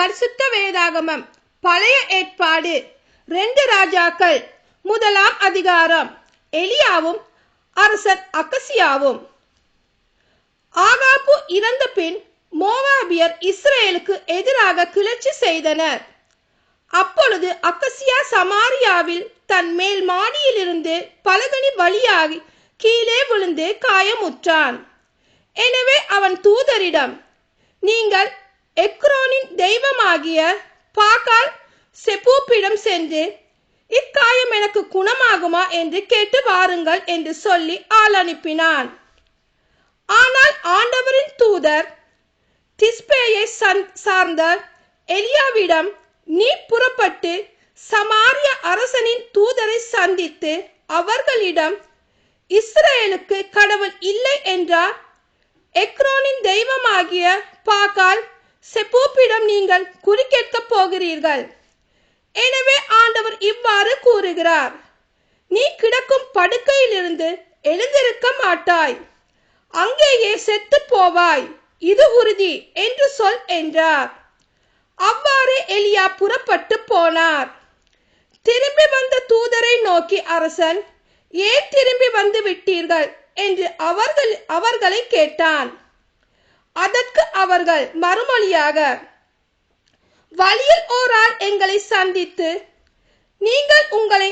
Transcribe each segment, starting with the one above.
பரிசுத்த வேதாகமம். பழைய ஏற்பாடு. ரெண்டு ராஜாக்கள். முதலாம் அதிகாரம். எலியாவும் அரசர் அக்கசியாவும் ஆகாப்பு இறந்த பின் மோவாபியர் இஸ்ரேலுக்கு எதிராக கிளர்ச்சி செய்தனர். அப்பொழுது அக்கசியா சமாரியாவில் தன் மேல் மாடியிலிருந்து பலகனி வழியாகி கீழே விழுந்து காயமுற்றான். எனவே அவன் தூதரிடம் நீங்கள் எக்ரோனின் தெய்வமாகிய பாகால் செபூப்பிடம் சென்று இக்காயம் எனக்கு குணமாகுமா என்று கேட்டு வாருங்கள் என்று சொல்லி ஆள் அனுப்பினான். ஆனால் ஆண்டவரின் தூதர் திஸ்பேயை சார்ந்த எலியாவிடம் நீ புறப்பட்டு சமாரிய அரசனின் தூதரை சந்தித்து அவர்களிடம் இஸ்ரேலுக்கு கடவுள் இல்லை என்றார். எக்ரோனின் தெய்வமாகிய பாகால் செப்போப்பிடம் நீங்கள் குறிக்கேட்கப் போகிறீர்கள். எனவே ஆண்டவர் இவ்வாறு கூறுகிறார் நீ கிடக்கும் படுக்கையிலிருந்து எழுந்திருக்க மாட்டாய். அங்கேயே செத்து போவாய். இது உறுதி என்று சொல் என்றார். அவ்வாறு எலியா புறப்பட்டு போனார். திரும்பி வந்த தூதரை நோக்கி அரசன் ஏன் திரும்பி வந்து விட்டீர்கள்? என்று அவர்கள் அவர்களை கேட்டான். அதற்கு அவர்கள் மறுமொழியாக வழியில் ஓரால் எங்களை சந்தித்து நீங்கள் உங்களை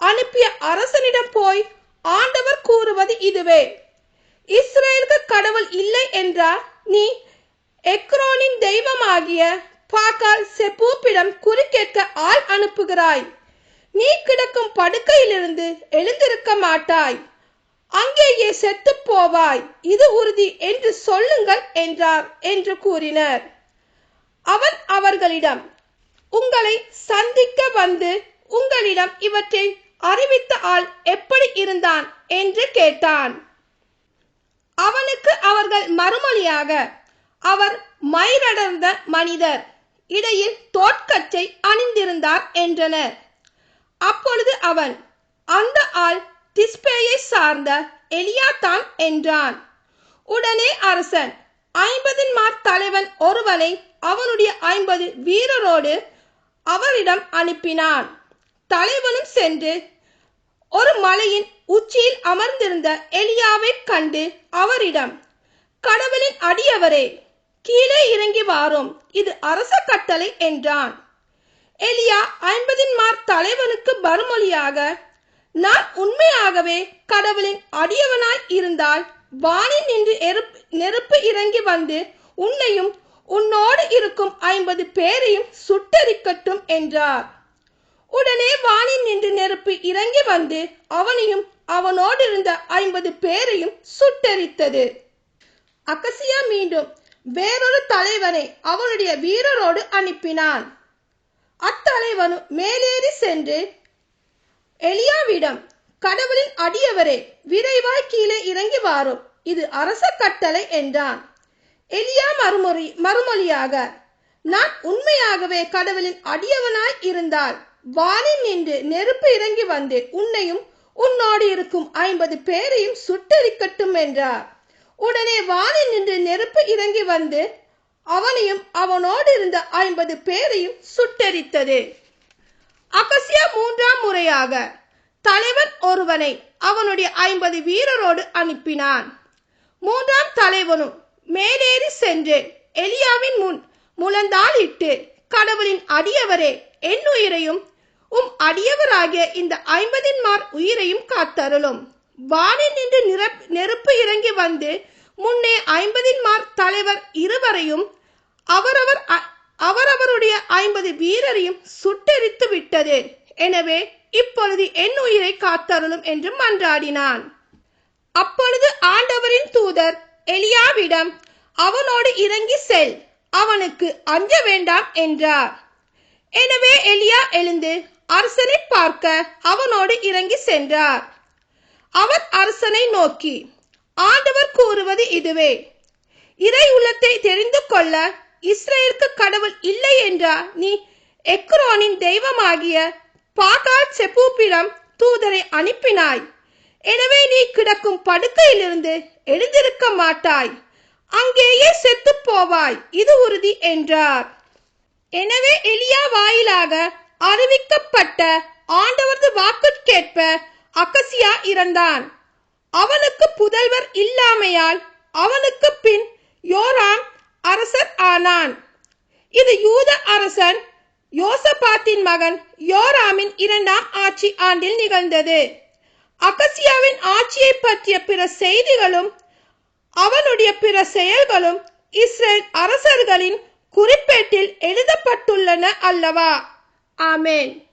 அனுப்பிய அரசனிடம் போய் ஆண்டவர் கூறுவது இதுவே. இஸ்ரேலுக்கு கடவுள் இல்லை என்றால் நீ எக்ரோனின் தெய்வமாகிய பாக்கால் செப்பூப்பிடம் குறிக்கேட்க ஆள் அனுப்புகிறாய். நீ கிடக்கும் படுக்கையிலிருந்து எழுந்திருக்க மாட்டாய். அங்கேயே செத்து போவாய் இது உறுதி என்று சொல்லுங்கள் என்றார் என்று கூறினர். அவன் அவர்களிடம் உங்களை சந்திக்க வந்து உங்களிடம் இவற்றை அறிவித்த ஆள் எப்படி இருந்தான்? என்று கேட்டான். அவனுக்கு அவர்கள் மறுமொழியாக அவர் மயிரடர்ந்த மனிதர். இடையில் தோட்கச்சை அணிந்திருந்தார் என்றனர். அப்பொழுது அவன் அந்த ஆள் திஸ்பேயை சார்ந்த எலியாத்தான் என்றான். உடனே அரசன் ஐம்பதின்மார் தலைவன் ஒருவனை அவனுடைய ஐம்பது வீரரோடு அவரிடம் அனுப்பினான். தலைவனும் சென்று ஒரு மலையின் உச்சியில் அமர்ந்திருந்த எலியாவை கண்டு அவரிடம் கடவுளின் அடியவரே கீழே இறங்கி வாரும். இது அரச கட்டளை என்றான். எலியா ஐம்பதின் மார் தலைவனுக்கு மறுமொழியாக நான் உண்மையாகவே கடவுளின் அடியவனாய் இருந்தால் வானில் நின்று நெருப்பு இறங்கி வந்து உன்னையும் உன்னோடு இருக்கும் ஐம்பது பேரையும் சுட்டரிக்கட்டும் என்றார். உடனே வானில் நின்று நெருப்பு இறங்கி வந்து அவனையும் அவனோடு இருந்த ஐம்பது பேரையும் சுட்டரித்தது. அகசியா மீண்டும் வேறொரு தலைவனை அவனுடைய வீரரோடு அனுப்பினான். அத்தலைவனும் மேலேறி சென்று எலியாவிடம் கடவுளின் அடியவரே விரைவாய் கீழே இறங்கி வாரும் இது அரச கட்டளை என்றான். எலியா மறுமொழி மறுமொழியாக நான் உண்மையாகவே கடவுளின் அடியவனாய் இருந்தால் வானில் நின்று நெருப்பு இறங்கி வந்து உன்னையும் உன்னோடு இருக்கும் ஐம்பது பேரையும் சுட்டரிக்கட்டும் என்றார். உடனே வானில் நின்று நெருப்பு இறங்கி வந்து அவனையும் அவனோடு இருந்த ஐம்பது பேரையும் சுட்டரித்தது. அகசியா மூன்றாம் முறையாக தலைவன் ஒருவனை அவனுடைய ஐம்பது வீரரோடு அனுப்பினான். மூன்றாம் தலைவனும் மேலேறி சென்று எலியாவின் முன் முழந்தாளிட்டு கடவுளின் அடியவரே என் உயிரையும் உம் அடியவராகிய இந்த ஐம்பதின் மார் உயிரையும் காத்தருளும். வானில் நின்று நெருப்பு இறங்கி வந்து முன்னே ஐம்பதின் மார் தலைவர் இருவரையும் அவரவர் அவரவருடைய ஐம்பது வீரரையும் சுட்டெரித்து விட்டது. எனவே இப்பொழுது என் உயிரை காத்தருளும் என்று மன்றாடினான். அப்பொழுது ஆண்டவரின் தூதர் எலியாவிடம் அவனோடு இறங்கி செல் அவனுக்கு அஞ்ச வேண்டாம் என்றார். எனவே எலியா எழுந்து அரசனை பார்க்க அவனோடு இறங்கி சென்றார். அவர் அரசனை நோக்கி ஆண்டவர் கூறுவது இதுவே. இறை உள்ளத்தை தெரிந்து கொள்ள இஸ்ரேலுக்கு கடவுள் இல்லை என்றால் நீ எக்ரோனின் தெய்வமாகிய பாகால் செப்பூப்பிடம் தூதரை அனுப்பினாய். எனவே நீ கிடக்கும் படுக்கையிலிருந்து எழுந்திருக்க மாட்டாய். அங்கேயே செத்து போவாய். இது உறுதி என்றார். எனவே எலியா வாயிலாக அறிவிக்கப்பட்ட ஆண்டவரது வாக்குக்கேற்ப அகசியா இறந்தான். அவனுக்கு புதல்வர் இல்லாமையால் அவனுக்கு பின் யோராம் அரசர் ஆனான். இது யூத அரசன் யோசபாத்தின் மகன் யோராமின் இரண்டாம் ஆட்சி ஆண்டில் நிகழ்ந்தது. அகசியாவின் ஆட்சியை பற்றிய பிற செய்திகளும் அவனுடைய பிற செயல்களும் இஸ்ரேல் அரசர்களின் குறிப்பேட்டில் எழுதப்பட்டுள்ளன அல்லவா? ஆமேன்.